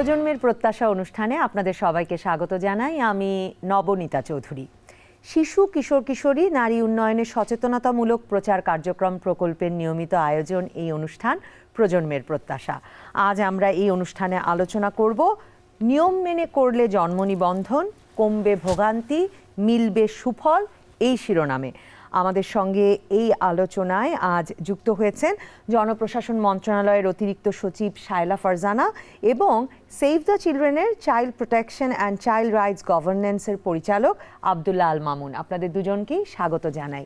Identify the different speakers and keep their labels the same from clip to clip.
Speaker 1: প্রজন্মের প্রত্যাশা অনুষ্ঠানে আপনাদের সবাইকে স্বাগত জানাই। আমি নবনীতা চৌধুরী। শিশু, কিশোর, কিশোরী, নারী উন্নয়নে সচেতনতামূলক প্রচার কার্যক্রম প্রকল্পের নিয়মিত আয়োজন এই অনুষ্ঠান প্রজন্মের প্রত্যাশা। আজ আমরা এই অনুষ্ঠানে আলোচনা করব, নিয়ম মেনে করলে জন্ম নিবন্ধন, কমবে ভোগান্তি, মিলবে সুফল, এই শিরোনামে। আমাদের সঙ্গে এই আলোচনায় আজ যুক্ত হয়েছেন জনপ্রশাসন মন্ত্রণালয়ের অতিরিক্ত সচিব শায়লা ফারজানা এবং save the চিলড্রেনের child protection and child rights গভর্নেন্সের পরিচালক আবদুল্লাহ আল মামুন। আপনাদের দুজনকেই স্বাগত জানাই।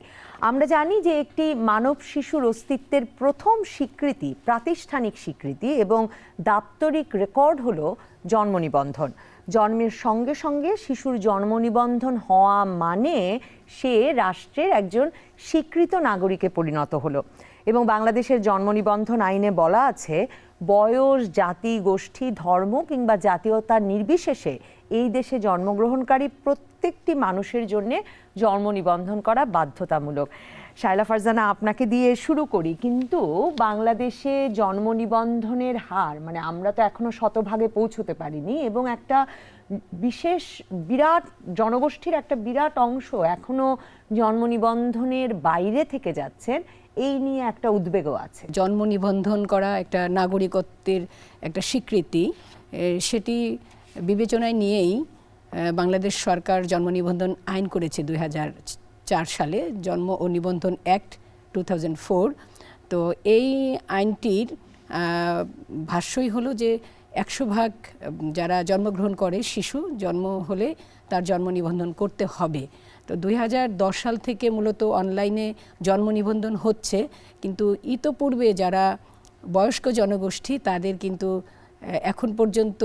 Speaker 1: আমরা জানি যে একটি মানব শিশুর অস্তিত্বের প্রথম স্বীকৃতি, প্রাতিষ্ঠানিক স্বীকৃতি এবং দাপ্তরিক রেকর্ড হলো জন্ম নিবন্ধন। জন্মের সঙ্গে সঙ্গে শিশুর জন্ম নিবন্ধন হওয়া মানে সে রাষ্ট্রের একজন স্বীকৃত নাগরিকে পরিণত হলো। এবং বাংলাদেশের জন্ম নিবন্ধন আইনে বলা আছে, বয়স, জাতি, গোষ্ঠী, ধর্ম কিংবা জাতীয়তার নির্বিশেষে এই দেশে জন্মগ্রহণকারী প্রত্যেকটি মানুষের জন্যে জন্ম নিবন্ধন করা বাধ্যতামূলক। শায়লা ফারজানা, আপনাকে দিয়ে শুরু করি। কিন্তু বাংলাদেশে জন্ম নিবন্ধনের হার মানে আমরা তো এখনও শতভাগে পৌঁছতে পারিনি এবং একটা বিশেষ বিরাট জনগোষ্ঠীর একটা বিরাট অংশ এখনও জন্ম নিবন্ধনের বাইরে থেকে যাচ্ছেন, এই নিয়ে একটা উদ্বেগও আছে।
Speaker 2: জন্ম নিবন্ধন করা একটা নাগরিকত্বের একটা স্বীকৃতি সেটি বিবেচনায় নিয়েই বাংলাদেশ সরকার জন্ম নিবন্ধন আইন করেছে দু হাজার চার সালে জন্ম ও নিবন্ধন অ্যাক্ট টু তো এই আইনটির ভাষ্যই হলো যে একশো ভাগ, যারা জন্মগ্রহণ করে শিশু, জন্ম হলে তার জন্ম নিবন্ধন করতে হবে। তো দু হাজার দশ সাল থেকে মূলত অনলাইনে জন্ম নিবন্ধন হচ্ছে, কিন্তু ইতোপূর্বে যারা বয়স্ক জনগোষ্ঠী, তাদের কিন্তু এখন পর্যন্ত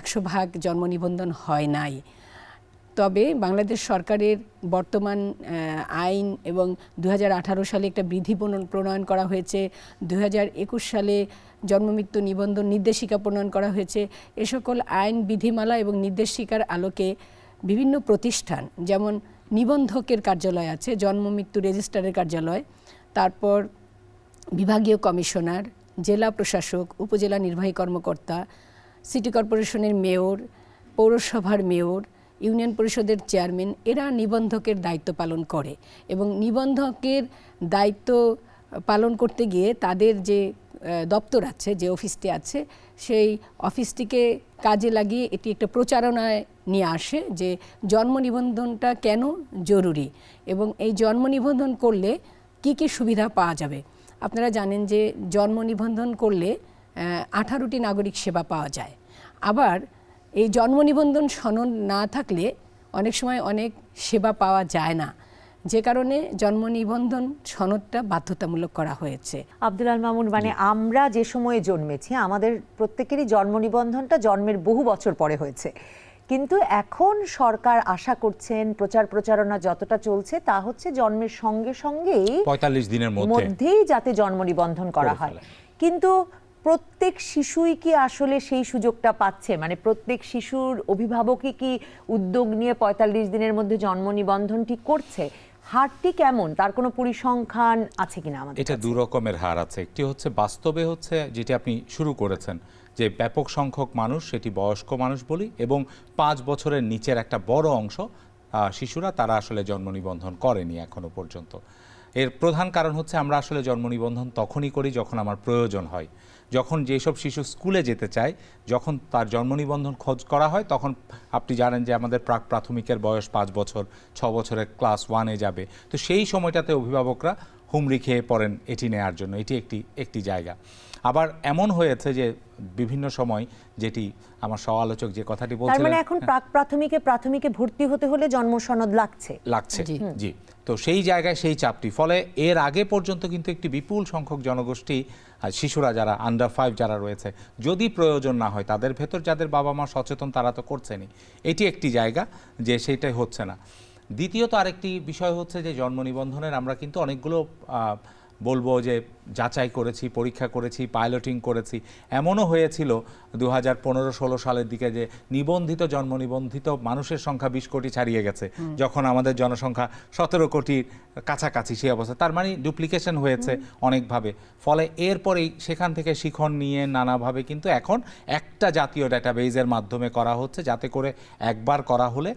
Speaker 2: একশো ভাগ জন্ম নিবন্ধন হয় নাই। তবে বাংলাদেশ সরকারের বর্তমান আইন এবং দু হাজার আঠারো সালে একটা বিধি প্রণয়ন- করা হয়েছে। দু হাজার একুশ সালে জন্মমৃত্যু নিবন্ধন নির্দেশিকা প্রণয়ন করা হয়েছে। এ সকল আইন, বিধিমালা এবং নির্দেশিকার আলোকে বিভিন্ন প্রতিষ্ঠান, যেমন নিবন্ধকের কার্যালয় আছে জন্ম মৃত্যু রেজিস্ট্রারের কার্যালয়, তারপর বিভাগীয় কমিশনার, জেলা প্রশাসক, উপজেলা নির্বাহী কর্মকর্তা, সিটি কর্পোরেশনের মেয়র, পৌরসভার মেয়র ইউনিয়ন পরিষদের চেয়ারম্যান, এরা নিবন্ধকের দায়িত্ব পালন করে এবং নিবন্ধকের দায়িত্ব পালন করতে গিয়ে তাদের যে দপ্তর আছে, যে অফিসটি আছে, সেই অফিসটিকে কাজে লাগিয়ে এটি একটা প্রচারণায় নিয়ে আসে যে জন্ম নিবন্ধনটা কেন জরুরি এবং এই জন্ম নিবন্ধন করলে কি কি সুবিধা পাওয়া যাবে। আপনারা জানেন যে জন্ম নিবন্ধন করলে আঠারোটি নাগরিক সেবা পাওয়া যায়। আবার এই জন্ম নিবন্ধন সনদ না থাকলে অনেক সময় অনেক সেবা পাওয়া যায় না। যে কারণে জন্ম নিবন্ধন সনদটা বাধ্যতামূলক করা হয়েছে।
Speaker 1: আব্দুল আল মামুন মানে আমরা যে সময়ে জন্মেছি আমাদের প্রত্যেকেরই জন্ম নিবন্ধনটা জন্মের বহু বছর পরে হয়েছে। কিন্তু এখন সরকার আশা করছেন প্রচার প্রচারণা যতটা চলছে তা হচ্ছে জন্মের সঙ্গে সঙ্গেই
Speaker 3: পঁয়তাল্লিশ দিনের
Speaker 1: মধ্যেই যাতে জন্ম নিবন্ধন করা হয়। কিন্তু প্রত্যেক শিশুই কি আসলে সেই সুযোগটা পাচ্ছে? মানে প্রত্যেক শিশুর অভিভাবকই কি উদ্যোগ নিয়ে পঁয়তাল্লিশ দিনের মধ্যে জন্ম নিবন্ধনটি করছে? হারটি কেমন? তার কোনো পরিসংখ্যান আছে কিনা আমাদের
Speaker 3: এটা দু রকমের হার আছে। একটি হচ্ছে বাস্তবে হচ্ছে যেটি আপনি শুরু করেছেন যে ব্যাপক সংখ্যক মানুষ সেটি বয়স্ক মানুষ বলি এবং পাঁচ বছরের নিচের একটা বড় অংশ শিশুরা তারা আসলে জন্ম নিবন্ধন করেনি এখনও পর্যন্ত। এর প্রধান কারণ হচ্ছে আমরা আসলে জন্ম নিবন্ধন তখনই করি যখন আমার প্রয়োজন হয়। যখন যেসব শিশু স্কুলে যেতে চায়, যখন তার জন্ম নিবন্ধন খোঁজ করা হয়, তখন আপনি জানেন যে আমাদের প্রাক প্রাথমিকের বয়স পাঁচ বছর, ছ বছরের ক্লাস ওয়ানে যাবে। তো সেই সময়টাতে অভিভাবকরা হুমড়ি খেয়ে পড়েন এটি নেয়ার জন্য। এটি একটি একটি জায়গা। আবার এমন হয়েছে যে বিভিন্ন সময় যেটি আমার সমালোচক যে কথাটি
Speaker 1: তার
Speaker 3: বলছিলেন
Speaker 1: মানে এখন প্রাক প্রাথমিকে প্রাথমিকে ভর্তি হতে হলে জন্ম সনদ লাগছে।
Speaker 3: লাগছে
Speaker 2: জি।
Speaker 3: জি। তো সেই জায়গায় সেই চাপটি। ফলে এর আগে পর্যন্ত কিন্তু একটি বিপুল সংখ্যক জনগোষ্ঠী শিশুরা যারা আন্ডার ফাইভ যারা রয়েছে যদি প্রয়োজন না হয় তাদের ভেতর যাদের বাবা মা সচেতন তারা তো করছেনই। এটি একটি জায়গা যে সেইটাই হচ্ছে না। দ্বিতীয়ত আরেকটি বিষয় হচ্ছে যে জন্ম নিবন্ধনের আমরা কিন্তু অনেকগুলো বলব যে যাচাই করেছি পরীক্ষা করেছি পাইলটিং করেছি। এমনও হয়েছিল দু হাজার পনেরো ষোলো সালের দিকে যে নিবন্ধিত জন্ম নিবন্ধিত মানুষের সংখ্যা বিশ কোটি ছাড়িয়ে গেছে। যখন আমাদের জনসংখ্যা সতেরো কোটির কাছাকাছি সেই অবস্থা। তার মানে ডুপ্লিকেশন হয়েছে অনেকভাবে। ফলে এরপরেই সেখান থেকে শিখন নিয়ে নানাভাবে কিন্তু এখন একটা জাতীয় ডাটাবেজের মাধ্যমে করা হচ্ছে যাতে করে একবার করা হলে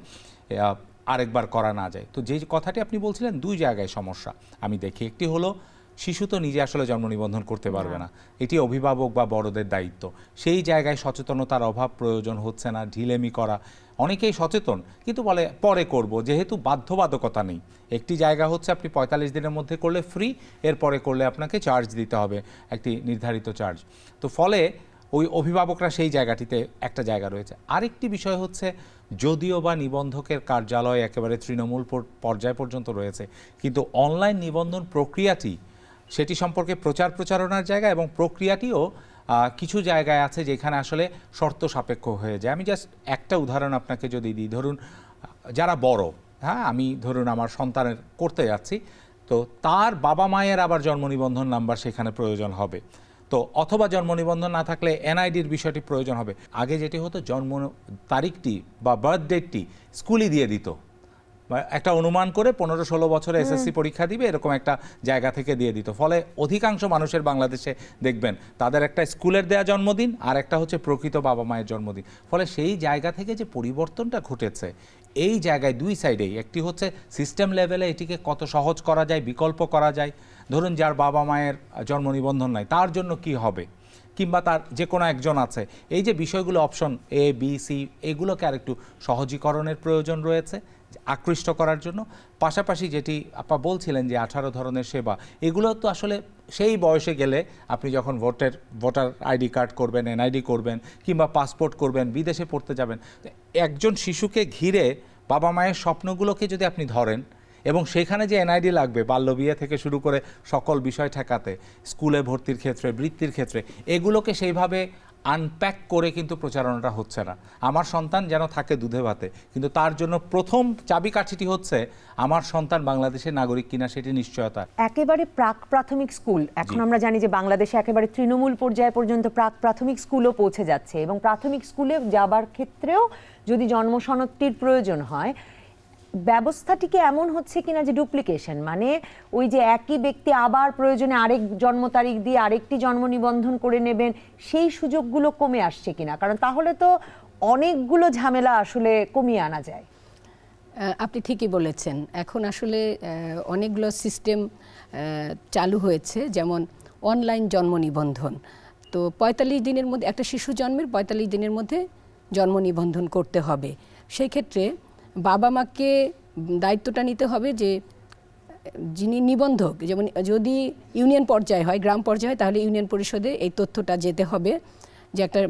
Speaker 3: আরেকবার করা না যায়। তো যে কথাটি আপনি বলছিলেন দুই জায়গায় সমস্যা। আমি দেখি একটি হলো শিশু তো নিজে আসলে জন্ম নিবন্ধন করতে পারবে না। এটি অভিভাবক বা বড়দের দায়িত্ব। সেই জায়গায় সচেতনতার অভাব প্রয়োজন হচ্ছে না ঢিলেমি করা। অনেকেই সচেতন কিন্তু বলে পরে করব যেহেতু বাধ্যবাধকতা নেই। একটি জায়গা হচ্ছে আপনি পঁয়তাল্লিশ দিনের মধ্যে করলে ফ্রি এরপরে করলে আপনাকে চার্জ দিতে হবে একটি নির্ধারিত চার্জ তো ফলে ওই অভিভাবকরা সেই জায়গাটিতে একটা জায়গা রয়েছে। আরেকটি বিষয় হচ্ছে যদিও বা নিবন্ধকের কার্যালয় একেবারে তৃণমূল পর্যায় পর্যন্ত রয়েছে কিন্তু অনলাইন নিবন্ধন প্রক্রিয়াটি সেটি সম্পর্কে প্রচার প্রচারণার জায়গা এবং প্রক্রিয়াটিও কিছু জায়গায় আছে যেখানে আসলে শর্ত সাপেক্ষ হয়ে যায়। আমি জাস্ট একটা উদাহরণ আপনাকে যদি দিই। ধরুন, যারা বড় হ্যাঁ আমি ধরুন আমার সন্তানের করতে যাচ্ছি, তো তার বাবা মায়ের আবার জন্ম নিবন্ধন নাম্বার সেখানে প্রয়োজন হবে। তো অথবা জন্ম নিবন্ধন না থাকলে এনআইডির বিষয়টি প্রয়োজন হবে। আগে যেটি হতো জন্ম তারিখটি বা বার্থ ডেটটি স্কুলই দিয়ে দিত। একটা অনুমান করে পনেরো ষোলো বছরে এসএসসি পরীক্ষা দিবে এরকম একটা জায়গা থেকে দিয়ে দিত। ফলে অধিকাংশ মানুষের বাংলাদেশে দেখবেন তাদের একটা স্কুলের দেয়া জন্মদিন আর একটা হচ্ছে প্রকৃত বাবা মায়ের জন্মদিন। ফলে সেই জায়গা থেকে যে পরিবর্তনটা ঘটেছে এই জায়গায় দুই সাইডেই একটি হচ্ছে সিস্টেম লেভেলে এটিকে কত সহজ করা যায় বিকল্প করা যায়। ধরুন যার বাবা মায়ের জন্ম নিবন্ধন নাই তার জন্য কি হবে? কিংবা তার যে কোনো একজন আছে এই যে বিষয়গুলো অপশন এ বি সি এগুলোকে আরেকটু সহজীকরণের প্রয়োজন রয়েছে। আকৃষ্ট করার জন্য। পাশাপাশি যেটি আপা বলছিলেন যে আঠারো ধরনের সেবা, এগুলো তো আসলে সেই বয়সে গেলে আপনি যখন ভোটের, ভোটার আইডি কার্ড করবেন, এনআইডি করবেন, কিংবা পাসপোর্ট করবেন, বিদেশে পড়তে যাবেন একজন শিশুকে ঘিরে বাবা মায়ের স্বপ্নগুলোকে যদি আপনি ধরেন এবং সেখানে যে এনআইডি লাগবে বাল্যবিয়ে থেকে শুরু করে সকল বিষয় ঠেকাতে, স্কুলে ভর্তির ক্ষেত্রে, বৃত্তির ক্ষেত্রে, এগুলোকে সেইভাবে আনপ্যাক করে কিন্তু প্রচারণাটা হচ্ছে না। আমার সন্তান যেন থাকে দুধে ভাতে কিন্তু তার জন্য প্রথম চাবিকাঠিটি হচ্ছে আমার সন্তান বাংলাদেশের নাগরিক কিনা সেটি নিশ্চয়তা।
Speaker 1: একেবারে প্রাক প্রাথমিক স্কুল। এখন আমরা জানি যে বাংলাদেশে একেবারে তৃণমূল পর্যায়ে পর্যন্ত প্রাক প্রাথমিক স্কুলও পৌঁছে যাচ্ছে এবং প্রাথমিক স্কুলে যাবার ক্ষেত্রেও যদি জন্ম সনদটির প্রয়োজন হয় ব্যবস্থাটিকে এমন হচ্ছে কিনা যে ডুপ্লিকেশন মানে ওই যে একই ব্যক্তি আবার প্রয়োজনে আরেক জন্ম তারিখ দিয়ে আরেকটি জন্ম নিবন্ধন করে নেবেন, সেই সুযোগগুলো কমে আসছে কিনা? কারণ তাহলে তো অনেকগুলো ঝামেলা আসলে কমিয়ে আনা যায়।
Speaker 2: আপনি ঠিকই বলেছেন। এখন আসলে অনেকগুলো সিস্টেম চালু হয়েছে, যেমন অনলাইন জন্ম নিবন্ধন। তো পঁয়তাল্লিশ দিনের মধ্যে, একটা শিশু জন্মের পঁয়তাল্লিশ দিনের মধ্যে জন্ম নিবন্ধন করতে হবে। সেই ক্ষেত্রে বাবা মাকে দায়িত্বটা নিতে হবে যে যিনি নিবন্ধক যেমন যদি ইউনিয়ন পর্যায়ে হয় গ্রাম পর্যায়ে হয় তাহলে ইউনিয়ন পরিষদে এই তথ্যটা যেতে হবে যে একটা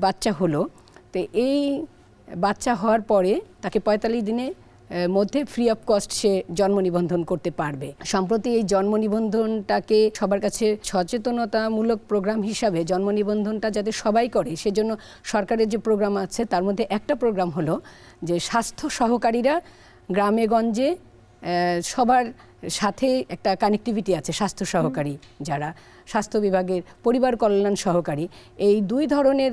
Speaker 2: বাচ্চা হলো। তো এই বাচ্চা হওয়ার পরে তাকে পঁয়তাল্লিশ আহ, মধ্যে ফ্রি অফ কস্ট সে জন্ম নিবন্ধন করতে পারবে। সম্প্রতি এই জন্ম নিবন্ধনটাকে সবার কাছে সচেতনতামূলক প্রোগ্রাম হিসাবে জন্ম নিবন্ধনটা যাতে সবাই করে, সেজন্য সরকারের যে প্রোগ্রাম আছে, তার মধ্যে একটা প্রোগ্রাম হলো যে স্বাস্থ্য সহকারীরা গ্রামে গঞ্জে সবার সাথে একটা কানেক্টিভিটি আছে, স্বাস্থ্য সহকারী যারা। স্বাস্থ্য বিভাগের পরিবার কল্যাণ সহকারী। এই দুই ধরনের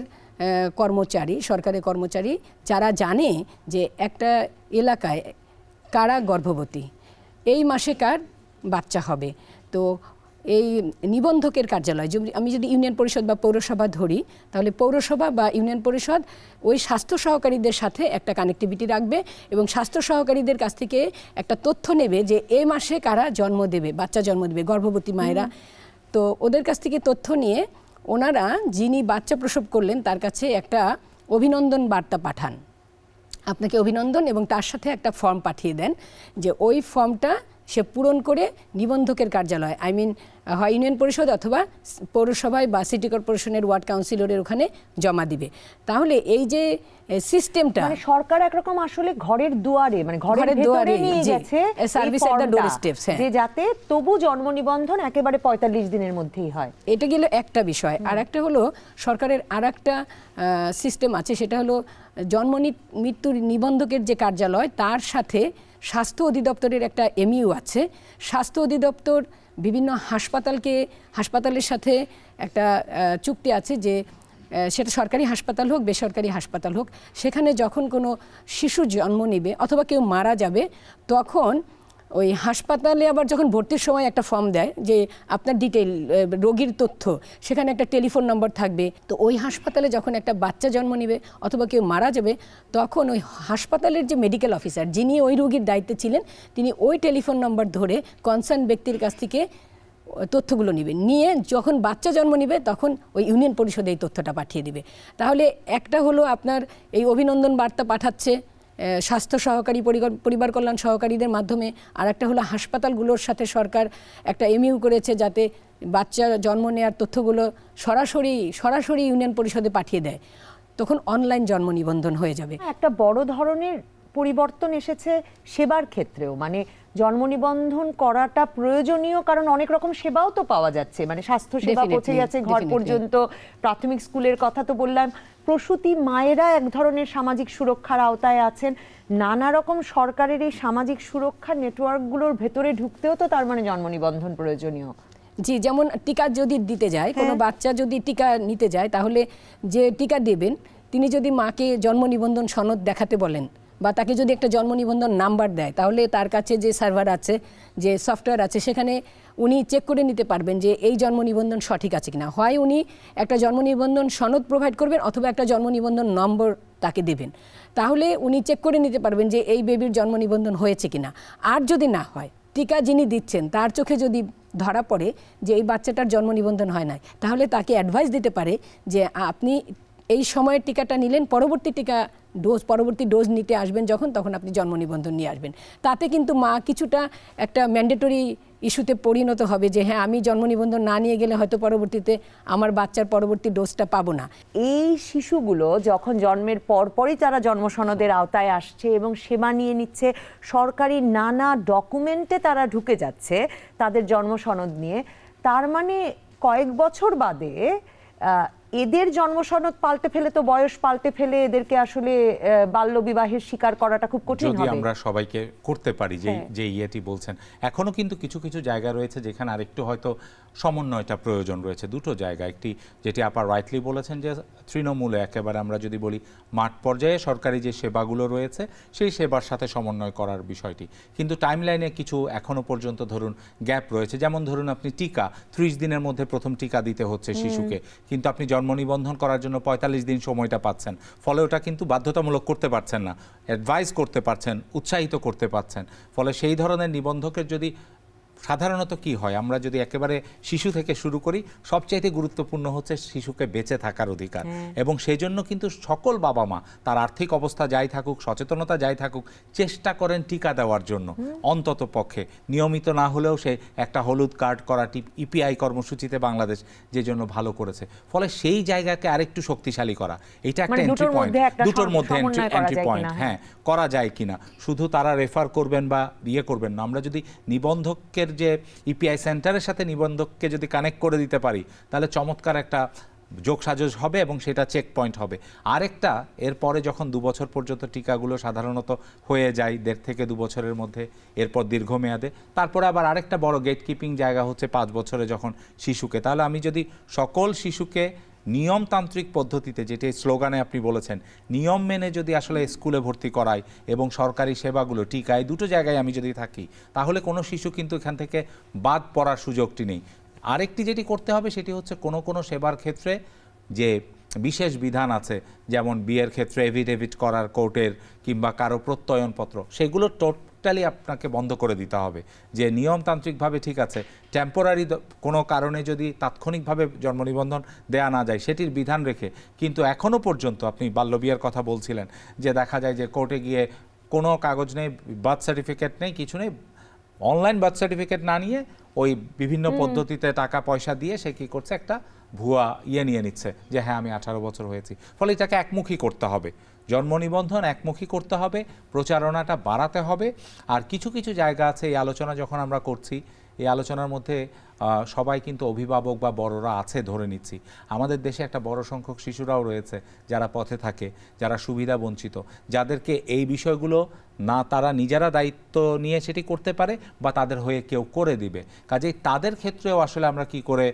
Speaker 2: কর্মচারী সরকারি কর্মচারী যারা জানে যে একটা এলাকায় কারা গর্ভবতী এই মাসে কার বাচ্চা হবে। তো এই নিবন্ধকের কার্যালয় যদি- আমি যদি ইউনিয়ন পরিষদ বা পৌরসভা ধরি তাহলে পৌরসভা বা ইউনিয়ন পরিষদ ওই স্বাস্থ্য সহকারীদের সাথে একটা কানেক্টিভিটি রাখবে এবং স্বাস্থ্য সহকারীদের কাছ থেকে একটা তথ্য নেবে যে এ মাসে কারা জন্ম দেবে বাচ্চা জন্ম দেবে গর্ভবতী মায়েরা। তো ওদের কাছ থেকে তথ্য নিয়ে ওনারা যিনি বাচ্চা প্রসব করলেন, তার কাছে একটা অভিনন্দন বার্তা পাঠান। আপনাকে অভিনন্দন এবং তার সাথে একটা ফর্ম পাঠিয়ে দেন যে ওই ফর্মটা সে পূরণ করে নিবন্ধকের কার্যালয় আই মিন হয় ইউনিয়ন পরিষদ অথবা পৌরসভায় বা সিটি কর্পোরেশনের ওয়ার্ড কাউন্সিলরের ওখানে জমা দিবে। তাহলে এই যে সিস্টেমটা
Speaker 1: মানে সরকার একরকম আসলে ঘরের দুয়ারে মানে ঘরের
Speaker 2: দুয়ারে,
Speaker 1: নিয়ে গেছে
Speaker 2: at the
Speaker 1: ফর্মটা,
Speaker 2: doorsteps, হ্যাঁ।
Speaker 1: যে যাতে তবু জন্ম নিবন্ধন একেবারে পঁয়তাল্লিশ দিনের মধ্যেই হয়।
Speaker 2: এটা গেল একটা বিষয় আর একটা হলো সরকারের আর একটা সিস্টেম আছে সেটা হলো জন্ম মৃত্যুর নিবন্ধকের যে কার্যালয় তার সাথে স্বাস্থ্য অধিদপ্তরের একটা এমইউ আছে। স্বাস্থ্য অধিদপ্তর বিভিন্ন হাসপাতালকে, হাসপাতালের সাথে একটা চুক্তি আছে যে সেটা সরকারি হাসপাতাল হোক, বেসরকারি হাসপাতাল হোক, সেখানে যখন কোনো শিশু জন্ম নেবে অথবা কেউ মারা যাবে, তখন ওই হাসপাতালে আবার যখন ভর্তির সময় একটা ফর্ম দেয় যে আপনার ডিটেল রোগীর তথ্য, সেখানে একটা টেলিফোন নম্বর থাকবে। তো ওই হাসপাতালে যখন একটা বাচ্চা জন্ম নেবে অথবা কেউ মারা যাবে, তখন ওই হাসপাতালের যে মেডিকেল অফিসার যিনি ওই রোগীর দায়িত্বে ছিলেন, তিনি ওই টেলিফোন নম্বর ধরে কনসার্ন ব্যক্তির কাছ থেকে তথ্যগুলো নেবে। নিয়ে যখন বাচ্চা জন্ম নেবে, তখন ওই ইউনিয়ন পরিষদে এই তথ্যটা পাঠিয়ে দিবে। তাহলে একটা হলো আপনার এই অভিনন্দন বার্তা পাঠাচ্ছে স্বাস্থ্য সহকারী পরিবার কল্যাণ সহকারীদের মাধ্যমে আর একটা হলো হাসপাতালগুলোর সাথে সরকার একটা এমইউ করেছে যাতে বাচ্চা জন্ম নেওয়ার তথ্যগুলো সরাসরি সরাসরি ইউনিয়ন পরিষদে পাঠিয়ে দেয়। তখন অনলাইন জন্ম নিবন্ধন হয়ে যাবে।
Speaker 1: একটা বড় ধরনের পরিবর্তন এসেছে সেবার ক্ষেত্রেও। মানে জন্ম নিবন্ধন করাটা প্রয়োজনীয় কারণ অনেক রকম সেবাও তো পাওয়া যাচ্ছে। মানে স্বাস্থ্য সেবা পৌঁছে যাচ্ছে ঘর পর্যন্ত প্রাথমিক স্কুলের কথা তো বললাম। প্রসূতি মায়েরা এক ধরনের সামাজিক সুরক্ষার আওতায় আছেন। নানা রকম সরকারের এই সামাজিক সুরক্ষা নেটওয়ার্কগুলোর ভেতরে ঢুকতেও তো তার মানে জন্ম নিবন্ধন প্রয়োজনীয়।
Speaker 2: জি যেমন টিকা যদি দিতে যায় কোনো বাচ্চা যদি টিকা নিতে যায় তাহলে যে টিকা দেবেন তিনি যদি মাকে জন্ম নিবন্ধন সনদ দেখাতে বলেন বা তাকে যদি একটা জন্ম নিবন্ধন নাম্বার দেয়, তাহলে তার কাছে যে সার্ভার আছে, যে সফটওয়্যার আছে, সেখানে উনি চেক করে নিতে পারবেন যে এই জন্ম নিবন্ধন সঠিক আছে কিনা। হয় উনি একটা জন্ম নিবন্ধন সনদ প্রোভাইড করবেন অথবা একটা জন্ম নিবন্ধন নম্বর তাকে দেবেন। তাহলে উনি চেক করে নিতে পারবেন যে এই বেবির জন্ম নিবন্ধন হয়েছে কিনা। আর যদি না হয়, টিকা যিনি দিচ্ছেন, তার চোখে যদি ধরা পড়ে যে এই বাচ্চাটার জন্ম নিবন্ধন হয় নাই, তাহলে তাকে অ্যাডভাইস দিতে পারে যে আপনি এই সময়ের টিকাটা নিলেন, পরবর্তী টিকা ডোজ, পরবর্তী ডোজ নিতে আসবেন যখন, তখন আপনি জন্ম নিবন্ধন নিয়ে আসবেন। তাতে কিন্তু মা কিছুটা একটা ম্যান্ডেটরি ইস্যুতে পরিণত হবে যে হ্যাঁ আমি জন্ম নিবন্ধন না নিয়ে গেলে হয়তো পরবর্তীতে আমার বাচ্চার পরবর্তী ডোজটা পাবো না।
Speaker 1: এই শিশুগুলো যখন জন্মের পরপরই তারা জন্মসনদের আওতায় আসছে এবং সেবা নিয়ে নিচ্ছে, সরকারি নানা ডকুমেন্টে তারা ঢুকে যাচ্ছে তাদের জন্মসনদ নিয়ে, তার মানে কয়েক বছর বাদে এদের জন্মসনদ পাল্টে ফেলে তো বয়স পাল্টে ফেলে এদেরকে আসলে বাল্য বিবাহের শিকার করাটা খুব কঠিন
Speaker 3: যদি আমরা সবাইকে করতে পারি যে
Speaker 1: হ্যাঁ।
Speaker 3: যে ইয়েটি বলছেন। এখনও কিন্তু কিছু কিছু জায়গা রয়েছে যেখানে আরেকটু হয়তো সমন্বয়টা প্রয়োজন রয়েছে। দুটো জায়গা একটি যেটি আপার রাইটলি বলেছেন যে তৃণমূলে একেবারে আমরা যদি বলি মাঠ পর্যায়ে সরকারি যে সেবাগুলো রয়েছে সেই সেবার সাথে সমন্বয় করার বিষয়টি। কিন্তু টাইমলাইনে কিছু এখনও পর্যন্ত ধরুন গ্যাপ রয়েছে। যেমন ধরুন আপনি টিকা ত্রিশ দিনের মধ্যে প্রথম টিকা দিতে হচ্ছে শিশুকে। কিন্তু আপনি জন্ম নিবন্ধন করার জন্য পঁয়তাল্লিশ দিন সময়টা পাচ্ছেন। ফলে ওটা কিন্তু বাধ্যতামূলক করতে পারছেন না। অ্যাডভাইস করতে পারছেন, উৎসাহিত করতে পারছেন। ফলে সেই ধরনের নিবন্ধকের যদি সাধারণত কি হয়? আমরা যদি একেবারে শিশু থেকে শুরু করি সবচাইতে গুরুত্বপূর্ণ হচ্ছে শিশুকে বেঁচে থাকার অধিকার। এবং সেই জন্য কিন্তু সকল বাবা মা তার আর্থিক অবস্থা যাই থাকুক সচেতনতা যাই থাকুক চেষ্টা করেন টিকা দেওয়ার জন্য। অন্তত পক্ষে। নিয়মিত না হলেও সে একটা হলুদ কার্ড করা ইপিআই কর্মসূচিতে বাংলাদেশ যে জন্য ভালো করেছে। ফলে সেই জায়গাকে আরেকটু শক্তিশালী করা। এটা একটা
Speaker 1: মানে
Speaker 3: এন্ট্রি পয়েন্ট দুটোর মধ্যে এন্ট্রি পয়েন্ট হ্যাঁ। করা যায় কিনা। শুধু তারা রেফার করবেন বা ইয়ে করবেন না। আমরা যদি নিবন্ধকের যে ইপিআই সেন্টারের সাথে নিবন্ধককে যদি কানেক্ট করে দিতে পারি, তাহলে চমৎকার একটা যোগসাজশ হবে এবং সেটা চেক পয়েন্ট হবে। আরেকটা এরপরে যখন দু বছর পর্যন্ত টিকাগুলো সাধারণত হয়ে যায়, দেড় থেকে দু বছরের মধ্যে, এরপর দীর্ঘমেয়াদে, তারপরে আবার আরেকটা বড় গেট কিপিং জায়গা হচ্ছে পাঁচ বছরে যখন শিশুকে। তাহলে আমি যদি সকল শিশুকে নিয়মতান্ত্রিক পদ্ধতিতে, যেটি স্লোগানে আপনি বলেছেন, নিয়ম মেনে যদি আসলে স্কুলে ভর্তি করায় এবং সরকারি সেবাগুলো টিকায়, দুটো জায়গায় আমি যদি থাকি, তাহলে কোনো শিশু কিন্তু এখান থেকে বাদ পড়ার সুযোগটি নেই। আরেকটি যেটি করতে হবে, সেটি হচ্ছে কোনো কোনো সেবার ক্ষেত্রে যে বিশেষ বিধান আছে, যেমন বিয়ের ক্ষেত্রে এভিডেভিট করার কোর্টের কিংবা কারও প্রত্যয়নপত্র, সেগুলো টোটালি আপনাকে বন্ধ করে দিতে হবে। যে নিয়মতান্ত্রিকভাবে ঠিক আছে টেম্পোরারি কোনো কারণে যদি তাৎক্ষণিকভাবে জন্ম নিবন্ধন দেয়া না যায় সেটির বিধান রেখে কিন্তু এখনও পর্যন্ত আপনি বাল্যবিয়ের কথা বলছিলেন যে দেখা যায় যে কোর্টে গিয়ে কোনো কাগজ নেই বার্থ সার্টিফিকেট নেই কিছু নেই অনলাইন বার্থ সার্টিফিকেট না নিয়ে ওই বিভিন্ন পদ্ধতিতে টাকা পয়সা দিয়ে সে কি করছে একটা ভুয়া ইয়ে নিয়ে নিচ্ছে যে হ্যাঁ আমি আঠারো বছর হয়েছি। ফলে এটাকে একমুখী করতে হবে। জন্ম নিবন্ধন একমুখী করতে হবে, প্রচারণাটা বাড়াতে হবে, আর কিছু কিছু জায়গা আছে এই আলোচনা যখন আমরা করছি এই আলোচনার মধ্যে সবাই কিন্তু অভিভাবক বা বড়রা আছে ধরে নিচ্ছি। আমাদের দেশে একটা বড় সংখ্যক শিশুরাও রয়েছে যারা পথে থাকে, যারা সুবিধা বঞ্চিত, যাদেরকে এই বিষয়গুলো না তারা নিজেরা দায়িত্ব নিয়ে সেটি করতে পারে বা তাদের হয়ে কেউ করে দিবে। কাজেই তাদের ক্ষেত্রেও আসলে আমরা কি করে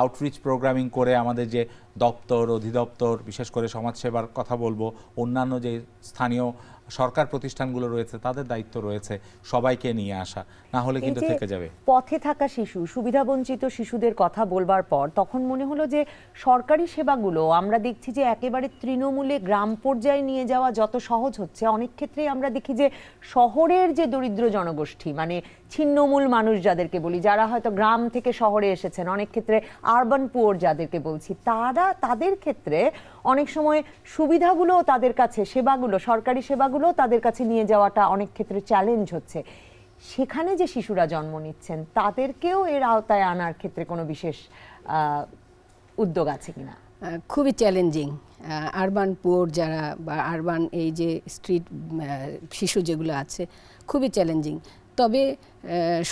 Speaker 3: আউটরিচ প্রোগ্রামিং করে আমাদের যে দপ্তর, অধিদপ্তর, বিশেষ করে সমাজসেবার কথা বলব, অন্যান্য যে স্থানীয় সরকার প্রতিষ্ঠানগুলো রয়েছে তাদের দায়িত্ব রয়েছে সবাইকে নিয়ে আসা না হলে কিন্তু থেকে যাবে।
Speaker 1: পথে থাকা শিশু সুবিধাবঞ্চিত শিশুদের কথা বলবার পর তখন মনে হলো যে সরকারি সেবাগুলো আমরা দেখছি যে একেবারে তৃণমূলে গ্রাম পর্যায়ে নিয়ে যাওয়া যত সহজ হচ্ছে অনেক ক্ষেত্রেই আমরা দেখি যে শহরের যে দরিদ্র জনগোষ্ঠী মানে ছিন্নমূল মানুষ যাদেরকে বলি যারা হয়তো গ্রাম থেকে শহরে এসেছেন অনেক ক্ষেত্রে আরবান পুয়ার যাদেরকে বলছি তারা তাদের ক্ষেত্রে অনেক সময় সুবিধাগুলো তাদের কাছে, সেবাগুলো, সরকারি সেবাগুলো তাদের কাছে নিয়ে যাওয়াটা অনেক ক্ষেত্রে চ্যালেঞ্জ হচ্ছে। সেখানে যে শিশুরা জন্ম নিচ্ছেন, তাদেরকেও এর আওতায় আনার ক্ষেত্রে কোনো বিশেষ উদ্যোগ আছে কিনা?
Speaker 2: খুবই চ্যালেঞ্জিং আরবান পোর যারা বা আরবান এই যে স্ট্রিট শিশু যেগুলো আছে, খুবই চ্যালেঞ্জিং তবে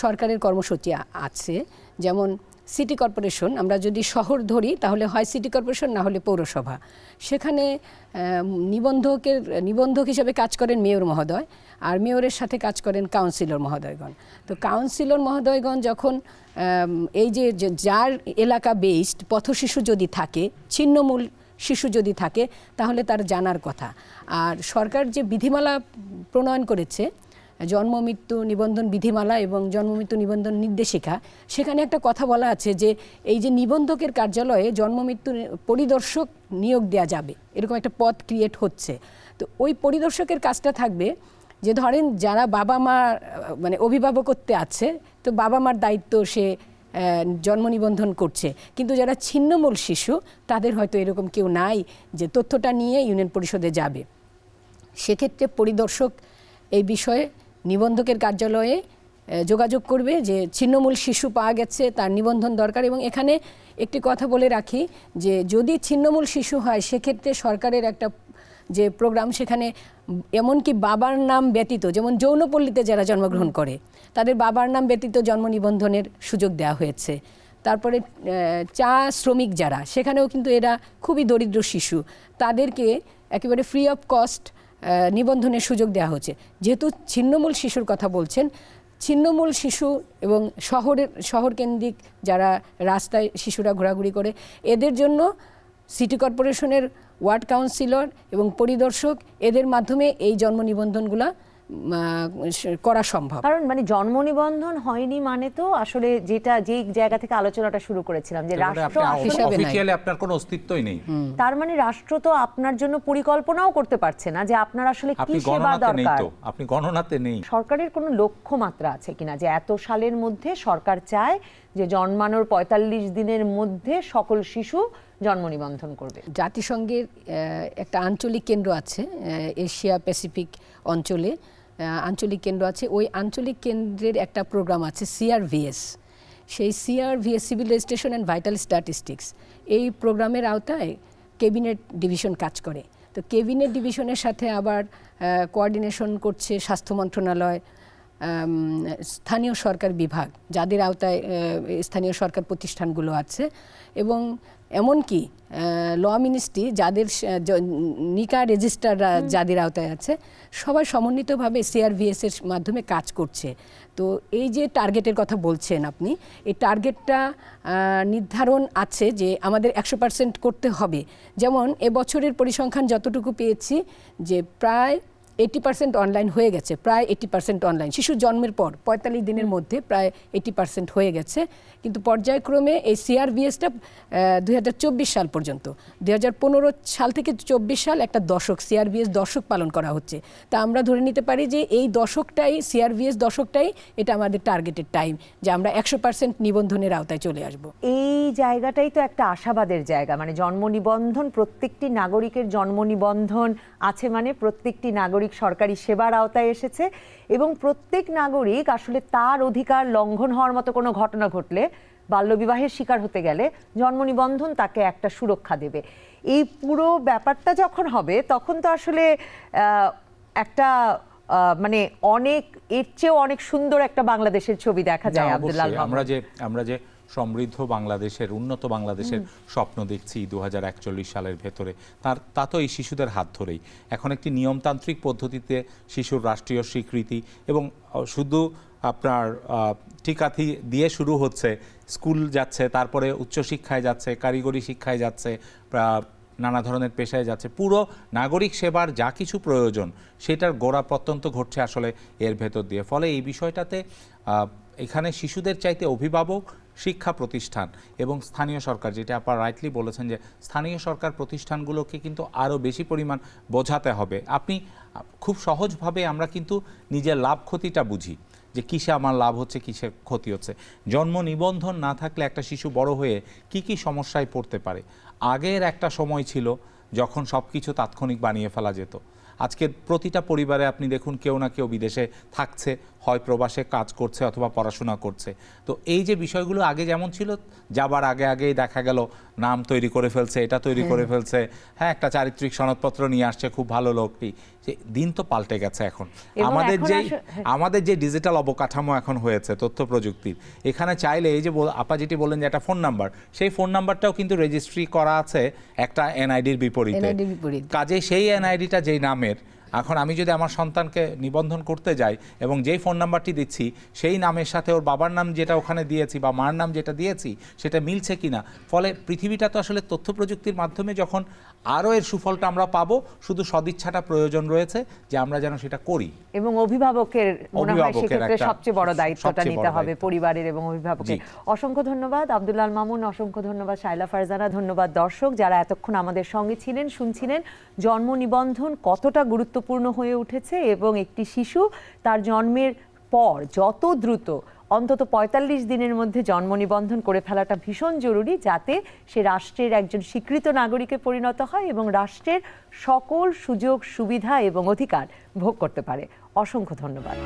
Speaker 2: সরকারের কর্মসূচি আছে। যেমন সিটি কর্পোরেশন, আমরা যদি শহর ধরি, তাহলে হয় সিটি কর্পোরেশন, না হলে পৌরসভা। সেখানে নিবন্ধকের, নিবন্ধক হিসেবে কাজ করেন মেয়র মহোদয়, আর মেয়রের সাথে কাজ করেন কাউন্সিলর মহোদয়গণ। তো কাউন্সিলর মহোদয়গণ যখন এই যে যার এলাকা বেসড পথশিশু যদি থাকে, ছিন্নমূল শিশু যদি থাকে, তাহলে তার জানার কথা। আর সরকার যে বিধিমালা প্রণয়ন করেছে জন্ম, মৃত্যু, নিবন্ধন বিধিমালা এবং জন্ম, মৃত্যু, নিবন্ধন নির্দেশিকা। সেখানে একটা কথা বলা আছে যে, এই যে নিবন্ধকের কার্যালয়ে জন্ম, মৃত্যু পরিদর্শক নিয়োগ দেওয়া যাবে। এরকম একটা পদ ক্রিয়েট হচ্ছে। তো ওই পরিদর্শকের কাজটা থাকবে যে, ধরেন যারা বাবা মা মানে অভিভাবকত্বে আছে, তো বাবা মার দায়িত্ব সে জন্ম, নিবন্ধন করছে। কিন্তু যারা ছিন্নমূল শিশু, তাদের হয়তো এরকম কেউ নাই যে, তথ্যটা নিয়ে ইউনিয়ন পরিষদে যাবে। সেক্ষেত্রে পরিদর্শক এই বিষয়ে নিবন্ধকের কার্যালয়ে যোগাযোগ করবে যে ছিন্নমূল শিশু পাওয়া গেছে, তার নিবন্ধন দরকার এবং এখানে একটি কথা বলে রাখি যে যদি ছিন্নমূল শিশু হয়, সেক্ষেত্রে সরকারের একটা যে প্রোগ্রাম সেখানে এমনকি বাবার নাম ব্যতীত, যেমন যৌনপল্লীতে যারা জন্মগ্রহণ করে, তাদের বাবার নাম ব্যতীত জন্ম নিবন্ধনের সুযোগ দেওয়া হয়েছে। তারপরে চা শ্রমিক যারা, সেখানেও কিন্তু এরা খুবই দরিদ্র শিশু। তাদেরকে একেবারে ফ্রি অফ কস্ট নিবন্ধনের সুযোগ দেওয়া হচ্ছে যেহেতু ছিন্নমূল শিশুর কথা বলছেন, ছিন্নমূল শিশু এবং শহরের, শহরকেন্দ্রিক যারা রাস্তায় শিশুরা ঘোরাঘুরি করে, এদের জন্য সিটি কর্পোরেশনের ওয়ার্ড কাউন্সিলর এবং পরিদর্শক, এদের মাধ্যমে এই জন্ম নিবন্ধনগুলা করা সম্ভব।
Speaker 1: কারণ মানে জন্ম নিবন্ধন হয়নি মানে তো আসলে যেটা যেই জায়গা থেকে আলোচনাটা শুরু করেছিলাম যে রাষ্ট্র
Speaker 3: অফিসিয়ালি আপনার কোনো অস্তিত্বই নেই।
Speaker 1: তার মানে রাষ্ট্র তো আপনার জন্য পরিকল্পনাও করতে পারছে না যে আপনার আসলে কি সেবা দরকার।
Speaker 3: আপনি গণনাতে নেই।
Speaker 1: সরকারের কোনো লক্ষ্যমাত্রা আছে কিনা যে এত সালের মধ্যে সরকার চায় যে জন্মানোর পঁয়তাল্লিশ দিনের মধ্যে সকল শিশু জন্ম নিবন্ধন করবে?
Speaker 2: জাতিসংঘের আহ, একটা আঞ্চলিক কেন্দ্র আছে আহ, এশিয়া প্যাসিফিক অঞ্চলে। আঞ্চলিক কেন্দ্র আছে। ওই আঞ্চলিক কেন্দ্রের একটা প্রোগ্রাম আছে সিআরভিএস সেই CRVS civil registration and vital statistics এই প্রোগ্রামের আওতায় কেবিনেট ডিভিশন কাজ করে। তো কেবিনেট ডিভিশনের সাথে আবার কোঅর্ডিনেশন করছে স্বাস্থ্য মন্ত্রণালয় স্থানীয় সরকার বিভাগ যাদের আওতায় স্থানীয় সরকার প্রতিষ্ঠানগুলো আছে এবং এমনকি ল মিনিস্ট্রি যাদের নিকা রেজিস্টাররা যাদের আওতায় আছে সবাই সমন্বিতভাবে সিআরভিএস এর মাধ্যমে কাজ করছে। তো এই যে টার্গেটের কথা বলছেন আপনি এই টার্গেটটা নির্ধারণ আছে যে আমাদের একশো পার্সেন্ট করতে হবে। যেমন এবছরের পরিসংখ্যান যতটুকু পেয়েছি যে প্রায় এইটি পার্সেন্ট অনলাইন হয়ে গেছে প্রায় এইটি পার্সেন্ট অনলাইন শিশু জন্মের পর পঁয়তাল্লিশ দিনের মধ্যে প্রায় এইটি পার্সেন্ট হয়ে গেছে। কিন্তু পর্যায়ক্রমে এই সিআরবিএসটা দু হাজার চব্বিশ সাল পর্যন্ত। দু হাজার পনেরো সাল থেকে চব্বিশ সাল একটা দশক সিআরবিএস দশক পালন করা হচ্ছে। তা আমরা ধরে নিতে পারি যে এই দশকটাই সিআরবিএস দশকটাই এটা আমাদের টার্গেটেড টাইম যে আমরা একশো পার্সেন্ট নিবন্ধনের আওতায় চলে আসব।
Speaker 1: এই জায়গাটাই তো একটা আশাবাদের জায়গা। মানে জন্ম নিবন্ধন প্রত্যেকটি নাগরিকের জন্ম নিবন্ধন আছে মানে প্রত্যেকটি নাগরিক সরকারি সেবার আওতায় এসেছে এবং প্রত্যেক নাগরিক আসলে তার অধিকার লঙ্ঘন হওয়ার মতো কোনো ঘটনা ঘটলে বাল্যবিবাহের শিকার হতে গেলে জন্ম নিবন্ধন তাকে একটা সুরক্ষা দেবে। এই পুরো ব্যাপারটা যখন হবে তখন তো আসলে আহ, একটা মানে অনেক এর চেয়েও অনেক সুন্দর একটা বাংলাদেশের ছবি দেখা যায় আব্দুল্লাহ
Speaker 3: আমরা যে আমরা যে সমৃদ্ধ বাংলাদেশের উন্নত বাংলাদেশের স্বপ্ন দেখছি দু হাজার একচল্লিশ সালের ভেতরে। তার তা তো এই শিশুদের হাত ধরেই। এখন একটি নিয়মতান্ত্রিক পদ্ধতিতে শিশুর রাষ্ট্রীয় স্বীকৃতি এবং শুধু আপনার ঠিকাথি দিয়ে শুরু হচ্ছে স্কুল যাচ্ছে তারপরে উচ্চশিক্ষায় যাচ্ছে কারিগরি শিক্ষায় যাচ্ছে নানা ধরনের পেশায় যাচ্ছে পুরো নাগরিক সেবার যা কিছু প্রয়োজন সেটার গোড়া প্রত্যন্ত ঘটছে আসলে এর ভেতর দিয়ে। ফলে এই বিষয়টাতে এখানে শিশুদের চাইতে অভিভাবক শিক্ষা প্রতিষ্ঠান এবং স্থানীয় সরকার, যেটা আপনার রাইটলি বলেছেন যে স্থানীয় সরকার প্রতিষ্ঠানগুলোকে কিন্তু আরও বেশি পরিমাণ বোঝাতে হবে। আপনি খুব সহজভাবে আমরা কিন্তু নিজের লাভ ক্ষতিটা বুঝি যে কিসে আমার লাভ হচ্ছে, কিসে ক্ষতি হচ্ছে। জন্ম নিবন্ধন না থাকলে একটা শিশু বড় হয়ে কি কি সমস্যায় পড়তে পারে? আগের একটা সময় ছিল যখন সব কিছু তাৎক্ষণিক বানিয়ে ফেলা যেত। আজকের প্রতিটা পরিবারে আপনি দেখুন কেউ না কেউ বিদেশে থাকছে, হয় প্রবাসে কাজ করছে অথবা পড়াশোনা করছে। তো এই যে বিষয়গুলো আগে যেমন ছিল, যাবার আগে আগেই দেখা গেল নাম তৈরি করে ফেলছে এটা তৈরি করে ফেলছে। হ্যাঁ একটা চারিত্রিক সনদপত্র নিয়ে আসছে খুব ভালো লোকটি যে দিন তো পাল্টে গেছে এখন। আমাদের
Speaker 1: এখন
Speaker 3: যেই
Speaker 1: আস- হ্যাঁ।
Speaker 3: আমাদের যে ডিজিটাল অবকাঠামো এখন হয়েছে তথ্য প্রযুক্তির এখানে চাইলে এই যে আপা যেটি বললেন যে একটা ফোন নাম্বার সেই ফোন নাম্বারটাও কিন্তু রেজিস্ট্রি করা আছে একটা এনআইডির বিপরীত। কাজে সেই এনআইডিটা যেই নামের এখন আমি যদি আমার সন্তানকে নিবন্ধন করতে যাই এবং যেই ফোন নাম্বারটি দিচ্ছি, সেই নামের সাথে ওর বাবার নাম যেটা ওখানে দিয়েছি বা মার নাম যেটা দিয়েছি, সেটা মিলছে কি না ফলে পৃথিবীটা তো আসলে তথ্য প্রযুক্তির মাধ্যমে যখন আরও এর সুফলটা আমরা পাবো। শুধু সদিচ্ছাটা প্রয়োজন রয়েছে যে আমরা যেন সেটা করি।
Speaker 1: এবং অভিভাবকের মনে হয় সেক্ষেত্রে সবচেয়ে বড় দায়িত্বটা নিতে হবে পরিবারের এবং অভিভাবকের। অসংখ্য ধন্যবাদ আব্দুল্লাল মামুন অসংখ্য ধন্যবাদ শাইলা ফারজানা ধন্যবাদ দর্শক যারা এতক্ষণ আমাদের সঙ্গে ছিলেন শুনছিলেন। জন্ম নিবন্ধন কতটা গুরুত্বপূর্ণ হয়ে উঠেছে এবং একটি শিশু তার জন্মের পর যত দ্রুত অন্তত পঁয়তাল্লিশ দিনের মধ্যে জন্ম নিবন্ধন করে ফেলাটা ভীষণ জরুরি যাতে সে রাষ্ট্রের একজন স্বীকৃত নাগরিকে পরিণত হয় এবং রাষ্ট্রের সকল সুযোগ, সুবিধা এবং অধিকার ভোগ করতে পারে। অসংখ্য ধন্যবাদ।